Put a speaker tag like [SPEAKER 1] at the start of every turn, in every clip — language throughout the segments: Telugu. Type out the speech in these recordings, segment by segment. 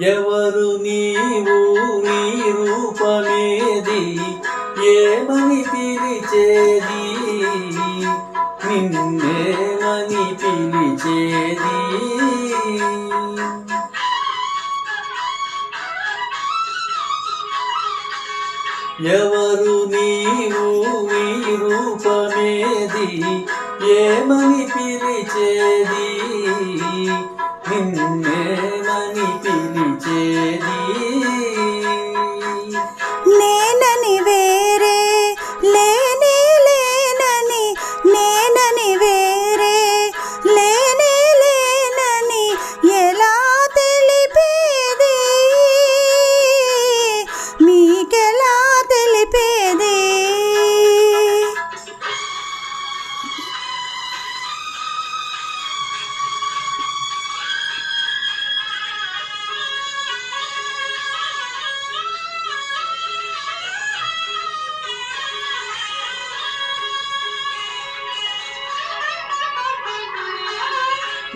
[SPEAKER 1] ఎవరు నీవు నీ రూపమేది? ఏమని పిలిచేది? నిన్నేమని పిలిచేది? ఎవరు నీవు నీ రూపమేది? ఏమని పిలిచేది?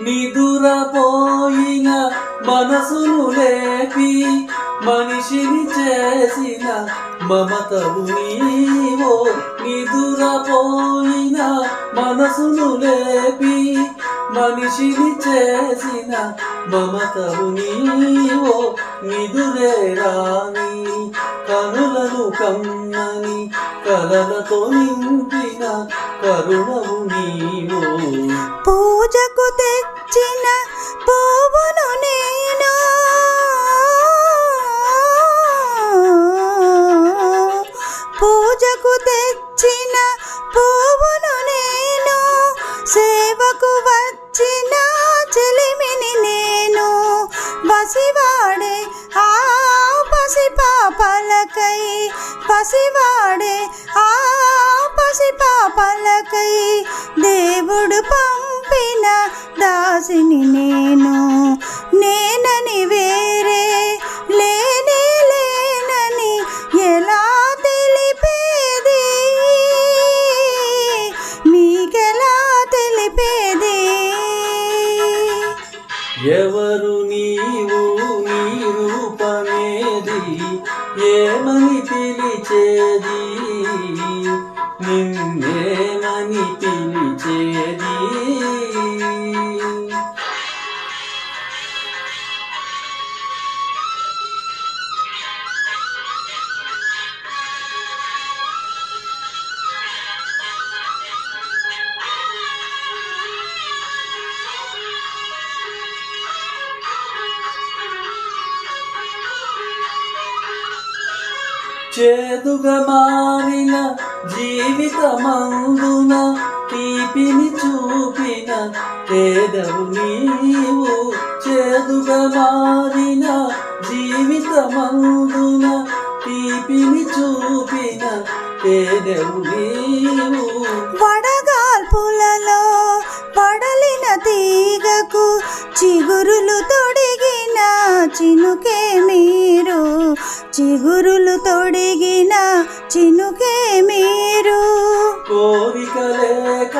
[SPEAKER 1] నిదురపోయిన మనసును లేపి మనిషిని చేసిన మమతవు నీవో నిదురపోయిన మనసును లేపి మనిషిని చేసిన మమతవు నీవో నిదురే రాని కనులను కమ్మని కలలతో నింపిన కరుణవు నీవో.
[SPEAKER 2] పూజకు నాకు వచ్చిన చెలిమిని నేను పసివాడే ఆ పసి పాపలకై పసివాడే ఆ పసి పాపలకై దేవుడు పంపిన దాసిని నేను.
[SPEAKER 1] పిలిచేది ఏమని పిలిచేది? నిన్నే చేదుగా మారిన జీవితమందున తీపిని చూపిన పేదవు నీవు చేదుగా మారిన జీవితమందున తీపిని చూపిన పేదవు నీవు.
[SPEAKER 2] వడగాల్పులలో పడలిన తీగకు చిగురులు తొడిగిన చినుకే మీరు. చిగురులు తొడిగిన చినుకే మీరు.
[SPEAKER 1] కోరిక లేక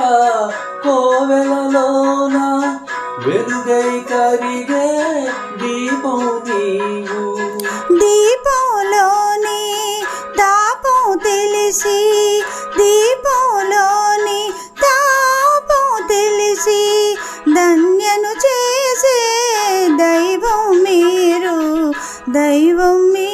[SPEAKER 1] ദൈവമേ